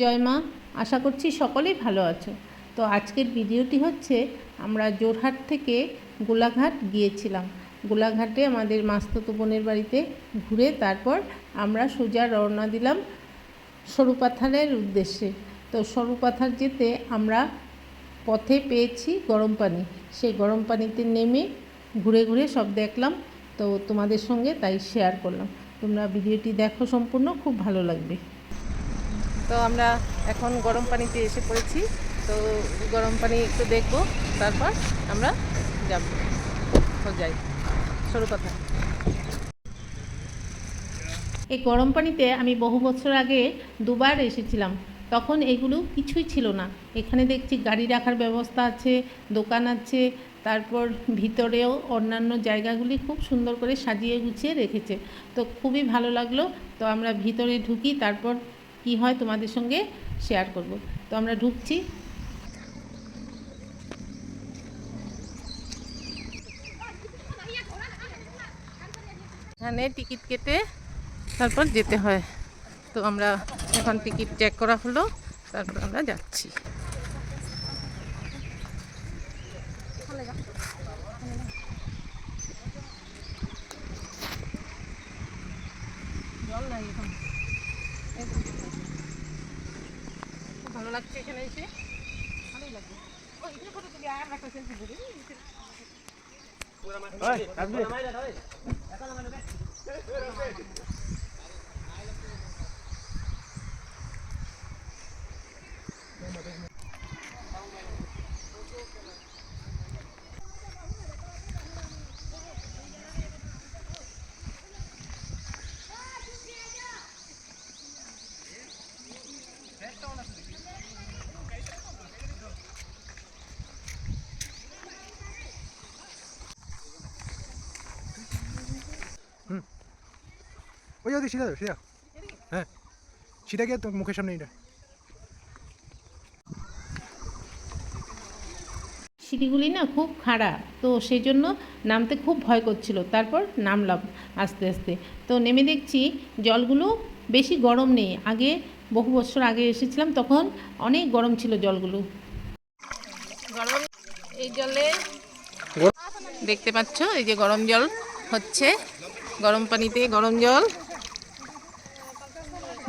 জয় মা, আশা করছি সকলেই ভালো আছো। তো আজকের ভিডিওটি হচ্ছে, আমরা জোরহাট থেকে গোলাঘাট গিয়েছিলাম। গোলাঘাটে আমাদের মাস্ততো বোনের বাড়িতে ঘুরে তারপর আমরা সোজা রওনা দিলাম সরুপাথারের উদ্দেশ্যে। তো সরুপাথার যেতে আমরা পথে পেয়েছি গরম পানি। সেই গরম পানিতে নেমে ঘুরে ঘুরে সব দেখলাম। তো তোমাদের সঙ্গে তাই শেয়ার করলাম। তোমরা ভিডিওটি দেখো সম্পূর্ণ খুব ভালো লাগবে। তো আমরা এখন গরম পানিতে এসে পড়েছি। তো গরম পানি একটু দেখব তারপর আমরা যাব। যাই সরু কথা। এই গরম পানিতে আমি বহু বছর আগে দুবার এসেছিলাম। তখন এগুলো কিছুই ছিল না। এখানে দেখছি গাড়ি রাখার ব্যবস্থা আছে, দোকান আছে, তারপর ভিতরেও অন্যান্য জায়গাগুলি খুব সুন্দর করে সাজিয়ে গুছিয়ে রেখেছে। তো খুবই ভালো লাগল। তো আমরা ভিতরে ঢুকি, তারপর কি হয় তোমাদের সঙ্গে শেয়ার করব। তো আমরা ঢুকছি। এখানে টিকিট কেটে তারপর যেতে হয়। তো আমরা এখন টিকিট চেক করা হলো তারপর আমরা যাচ্ছি। ভালো লাগছে এখানে এসে। ভালোই লাগছে। ও এখানে ফটো তুলি আর একটা সেলফি ওই ওদিকে সিধা সিধা হ্যাঁ। সিধা গিয়ে মুখের সামনে এটা সিঁড়িগুলি না খুব খাড়া, তো সেই জন্য নামতে খুব ভয় করছিল। তারপর নামলাম আস্তে আস্তে। তো নেমে দেখছি জলগুলো বেশি গরম নেই। আগে বহু বছর আগে এসেছিলাম, তখন অনেক গরম ছিল জলগুলো। গরম, এই জলে দেখতে পাচ্ছ, এই যে গরম জল হচ্ছে। গরম পানিতে গরম জল।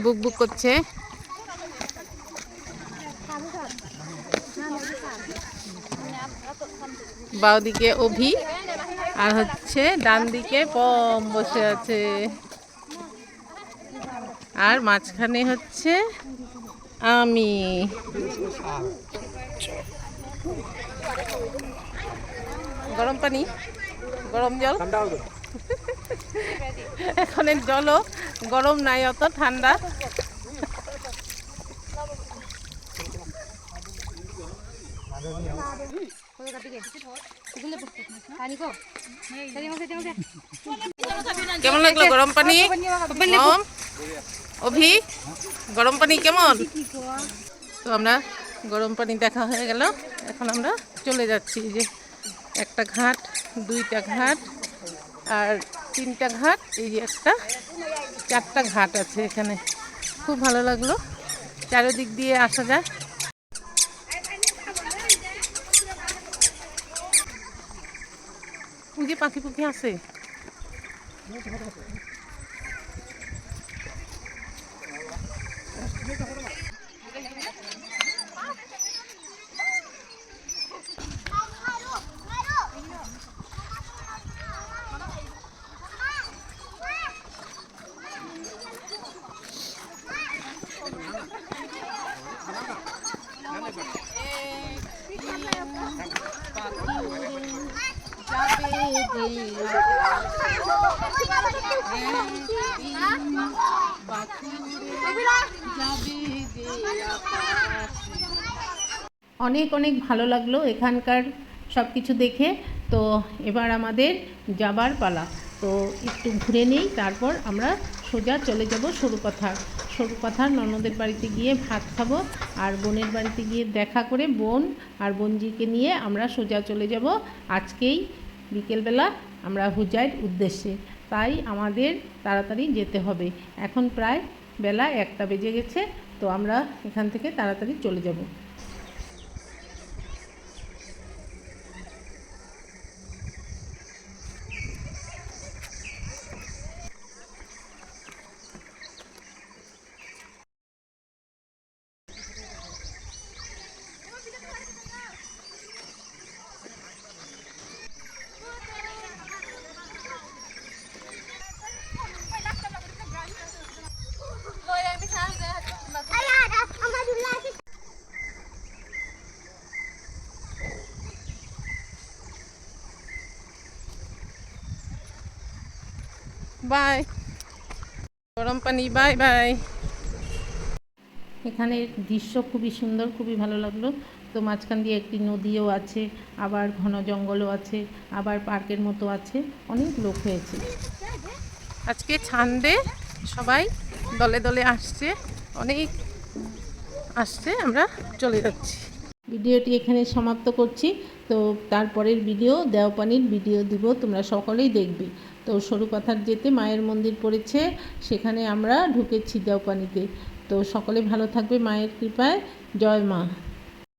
বুক বুক করছে। বাও দিকে অভি, আর হচ্ছে ডান দিকে পম বসে আছে। আর মাঝখানে হচ্ছে আমি। গরম পানি, গরম জল। এখনের জলও গরম নাই অত, ঠান্ডা। কেমন লাগল গরম পানি? অভি, গরম পানি কেমন? তো আমরা গরম পানি দেখা হয়ে গেল। এখন আমরা চলে যাচ্ছি যে একটা ঘাট, দুইটা ঘাট আর তিনটা ঘাট, এই যে একটা, চারটা ঘাট আছে এখানে। খুব ভালো লাগল। চারিদিক দিয়ে আসা যায় ওই পাখি পুখি আছে। অনেক অনেক ভালো লাগল এখানকার সব কিছু দেখে। তো এবার আমাদের যাবার পালা। তো একটু ঘুরে নিই, তারপর আমরা সোজা চলে যাব সরুপাথার। সরু পাথার ননদের বাড়িতে গিয়ে ভাত খাব আর বোনের বাড়িতে গিয়ে দেখা করে বোন আর বোনজিকে নিয়ে আমরা সোজা চলে যাব। আজকেই বিকেলবেলা আমরা হুজাইর উদ্দেশ্যে। তাই আমাদের তাড়াতাড়ি যেতে হবে। এখন প্রায় বেলা একটা বেজে গেছে, তো আমরা এখান থেকে তাড়াতাড়ি চলে যাব। বাই। গরম পানি বাই বাই। এখানের দৃশ্য খুবই সুন্দর খুবই ভালো লাগল। তো মাঝখান দিয়ে একটি নদীও আছে আবার ঘন জঙ্গলও আছে আবার পার্কের মতো আছে অনেক লোক হয়েছে। আজকে ছান্দে সবাই দলে দলে আসছে অনেক আসছে আমরা চলে যাচ্ছি। ভিডিওটি এখানে সমাপ্ত করছি। তো তারপরের ভিডিও, দেওপানির ভিডিও দিব, তোমরা সকলেই দেখবে। তো সরু কথার যেতে মায়ের মন্দির পড়েছে, সেখানে আমরা ঢুকেছি দেওপানিতে। তো সকলে ভালো থাকবে মায়ের কৃপায়। জয় মা।